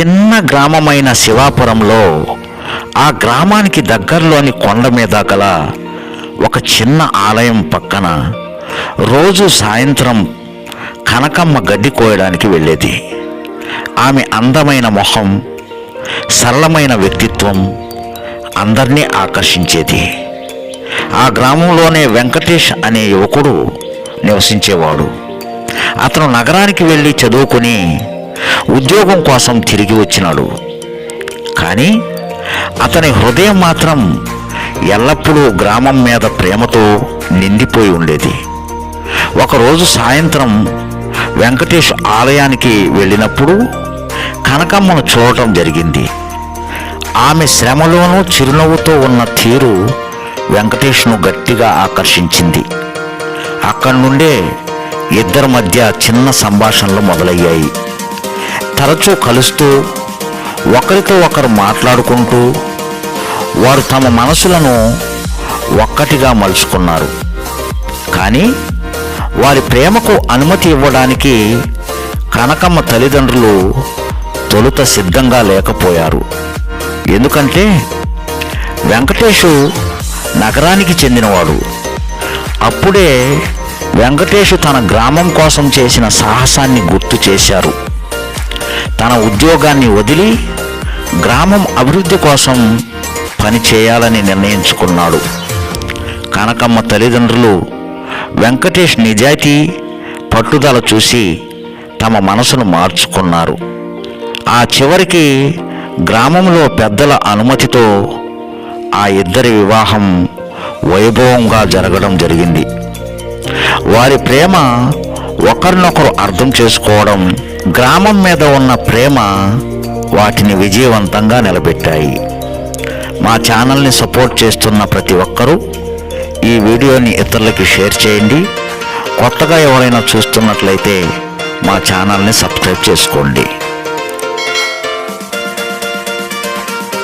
చిన్న గ్రామమైన శివాపురంలో ఆ గ్రామానికి దగ్గరలోని కొండ మీద గల ఒక చిన్న ఆలయం పక్కన రోజు సాయంత్రం కనకమ్మ గడ్డి కోయడానికి వెళ్ళేది. ఆమె అందమైన మొహం సరళమైన వ్యక్తిత్వం అందరినీ ఆకర్షించేది. ఆ గ్రామంలోనే వెంకటేష్ అనే యువకుడు నివసించేవాడు. అతను నగరానికి వెళ్ళి చదువుకొని ఉద్యోగం కోసం తిరిగి వచ్చినాడు. కానీ అతని హృదయం మాత్రం ఎల్లప్పుడూ గ్రామం మీద ప్రేమతో నిండిపోయి ఉండేది. ఒకరోజు సాయంత్రం వెంకటేష్ ఆలయానికి వెళ్ళినప్పుడు కనకమ్మను చూడటం జరిగింది. ఆమె శ్రమలోనూ చిరునవ్వుతో ఉన్న తీరు వెంకటేష్ను గట్టిగా ఆకర్షించింది. అక్కడి నుండే ఇద్దరి మధ్య చిన్న సంభాషణలు మొదలయ్యాయి. తరచూ కలుస్తూ ఒకరితో ఒకరు మాట్లాడుకుంటూ వారు తమ మనసులను ఒక్కటిగా మలుచుకున్నారు. కానీ వారి ప్రేమకు అనుమతి ఇవ్వడానికి కనకమ్మ తల్లిదండ్రులు తొలుత సిద్ధంగా లేకపోయారు. ఎందుకంటే వెంకటేషు నగరానికి చెందినవాడు. అప్పుడే వెంకటేషు తన గ్రామం కోసం చేసిన సాహసాన్ని గుర్తు చేశారు. తన ఉద్యోగాన్ని వదిలి గ్రామం అభివృద్ధి కోసం పని చేయాలని నిర్ణయించుకున్నాడు. కనకమ్మ తల్లిదండ్రులు వెంకటేష్ నిజాయితీ పట్టుదల చూసి తమ మనసును మార్చుకున్నారు. ఆ చివరికి గ్రామంలో పెద్దల అనుమతితో ఆ ఇద్దరి వివాహం వైభవంగా జరగడం జరిగింది. వారి ప్రేమ ఒకరినొకరు అర్థం చేసుకోవడం గ్రామం మీద ఉన్న ప్రేమ వాటిని విజయవంతంగా నిలబెట్టాయి. మా ఛానల్ని సపోర్ట్ చేస్తున్న ప్రతి ఒక్కరూ ఈ వీడియోని ఇతరులకి షేర్ చేయండి. కొత్తగా ఎవరైనా చూస్తున్నట్లయితే మా ఛానల్ని సబ్స్క్రైబ్ చేసుకోండి.